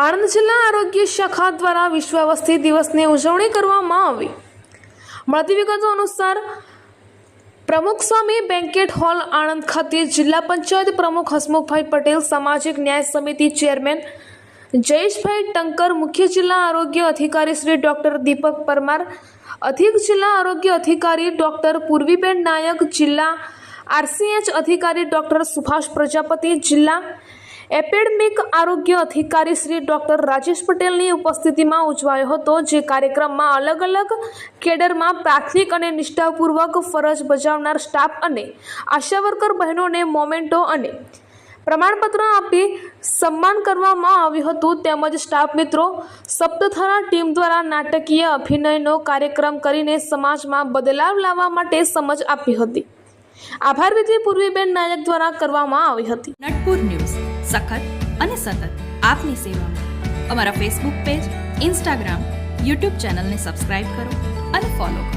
આણંદ જિલ્લા આરોગ્ય શાખા દ્વારા વિશ્વ વસ્તી દિવસની ઉજવણી કરવામાં આવી. મળતી વિગતો અનુસાર, પ્રમુખ સ્વામી બેન્કેટ હોલ આણંદ ખાતે જિલ્લા પંચાયત પ્રમુખ હસમુખભાઈ પટેલ, સામાજિક ન્યાય સમિતિ ચેરમેન જયેશભાઈ ટંકર, મુખ્ય જિલ્લા આરોગ્ય અધિકારી શ્રી ડૉક્ટર દીપક પરમાર, અધિક જિલ્લા આરોગ્ય અધિકારી ડૉક્ટર પૂર્વીબેન નાયક, જિલ્લા આરસીએચ અધિકારી ડૉક્ટર સુભાષ પ્રજાપતિ, જિલ્લા એપેડમિક આરોગ્ય અધિકારી શ્રી ડૉક્ટર રાજેશ પટેલની ઉપસ્થિતિમાં ઉજવાયો હતો, જે કાર્યક્રમમાં અલગ અલગ કેડરમાં પ્રાથમિક અને નિષ્ઠાપૂર્વક ફરજ બજાવનાર સ્ટાફ અને આશા વર્કર બહેનોને મોમેન્ટો અને પ્રમાણપત્ર આપી સન્માન કરવામાં આવ્યું હતું. તેમજ સ્ટાફ મિત્રો, સપ્તથરા ટીમ દ્વારા નાટકીય અભિનયનો કાર્યક્રમ કરીને સમાજમાં બદલાવ લાવવા માટે સમજ આપી હતી. આભાર વિધિ પૂર્વીબેન નાયક દ્વારા કરવામાં આવી હતી. નટપુર ન્યૂઝ, સખત અને સતત આપની સેવામાં. અમારા ફેસબુક પેજ ઇન્સ્ટાગ્રામ યુટ્યુબ ચેનલને સબસ્ક્રાઇબ કરો અને ફોલો કરો.